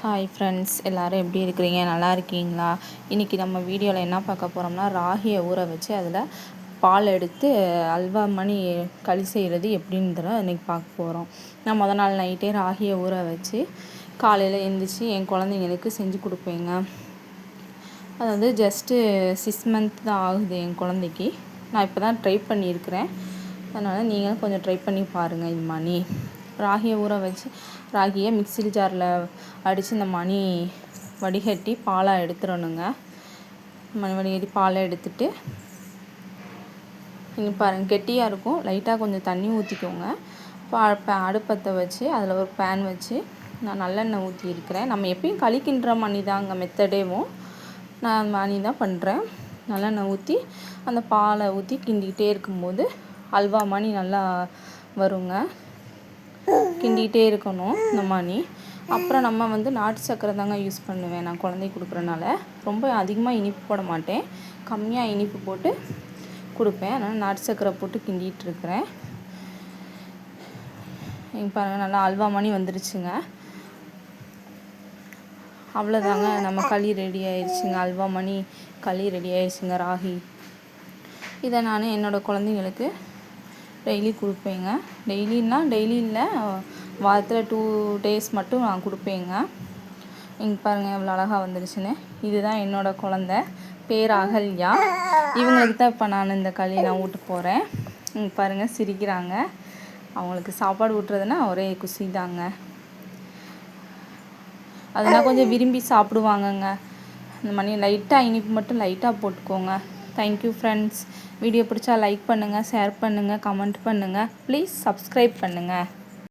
Hi friends எல்லோரும் எப்படி இருக்கிறீங்க? நல்லா இருக்கீங்களா? இன்றைக்கி நம்ம வீடியோவில் என்ன பார்க்க போகிறோம்னா ராகியை ஊற வச்சு அதில் பால் எடுத்து அல்வா மணி களி செய்கிறது எப்படின்றத இன்றைக்கி பார்க்க போகிறோம் நான் முத நாள் நைட்டே ராகியை ஊற வச்சு காலையில் எழுந்திரிச்சி என் குழந்தைங்களுக்கு செஞ்சு கொடுப்பேங்க. அதாவது ஜஸ்ட்டு சிக்ஸ் மந்த் தான் ஆகுது என் குழந்தைக்கு. நான் இப்போ தான் ட்ரை பண்ணியிருக்கிறேன். அதனால் நீங்களும் கொஞ்சம் ட்ரை பண்ணி பாருங்கள் இது மணி ராகியை ஊற வச்சு ராகியை மிக்சி ஜாரில் அடித்து இந்த மணி வடிகட்டி பாலாக எடுத்துடணுங்க. மணி வடிகட்டி பாலை எடுத்துட்டு இங்கே பாருங்கள் கெட்டியாக இருக்கும். லைட்டாக கொஞ்சம் தண்ணி ஊற்றிக்கோங்க பா அடுப்பத்தை வச்சு அதில் ஒரு பேன் வச்சு நான் நல்லெண்ணெய் ஊற்றி இருக்கிறேன் நம்ம எப்பயும் கழிக்கின்ற மணி தாங்க மெத்தடேவும். நான் மணி தான் பண்ணுறேன் நல்லெண்ணெய் ஊற்றி அந்த பாலை ஊற்றி கிண்டிக்கிட்டே இருக்கும்போது அல்வா மணி நல்லா வருங்க. கிண்டிகிட்டே இருக்கணும் இந்த மாதிரி அப்புறம் நம்ம வந்து நாட்டு சக்கரை தாங்க யூஸ் பண்ணுவேன் நான் குழந்தைக்கு கொடுக்குறனால. ரொம்ப அதிகமாக இனிப்பு போட மாட்டேன். கம்மியாக இனிப்பு போட்டு கொடுப்பேன். அதனால் நாட்டு சக்கரை போட்டு கிண்டிகிட்டு இருக்கிறேன். இங்கே பாருங்கள் நல்லா அல்வா மணி வந்துருச்சுங்க. அவ்வளோதாங்க. நம்ம களி ரெடி ஆயிடுச்சுங்க அல்வா மணி களி ரெடி ஆயிடுச்சுங்க ராகி. இதை நான் என்னோடய குழந்தைங்களுக்கு டெய்லி கொடுப்பேங்க. டெய்லின்னா டெய்லி இல்லை வாரத்தில் டூ டேஸ் மட்டும் நான் கொடுப்பேங்க. இங்கே பாருங்கள் எவ்வளோ அழகாக வந்துருச்சுன்னு. இதுதான் என்னோடய குழந்த. பேர் அகல்யா. இவங்களுக்கு தான் இப்போ நான் இந்த களி நான் ஊட்ட போகிறேன் இங்கே பாருங்கள் சிரிக்கிறாங்க. அவங்களுக்கு சாப்பாடு ஊட்டுறதுன்னா ஒரே குசி தாங்க. அதெல்லாம் கொஞ்சம் விரும்பி சாப்பிடுவாங்கங்க. இந்த மணி லைட்டாக இனிப்பு மட்டும் லைட்டாக போட்டுக்கோங்க. தேங்க்யூ ஃப்ரெண்ட்ஸ் வீடியோ பிடிச்சா லைக் பண்ணுங்கள் ஷேர் பண்ணுங்கள் கமெண்ட் பண்ணுங்கள் ப்ளீஸ் சப்ஸ்கிரைப் பண்ணுங்கள்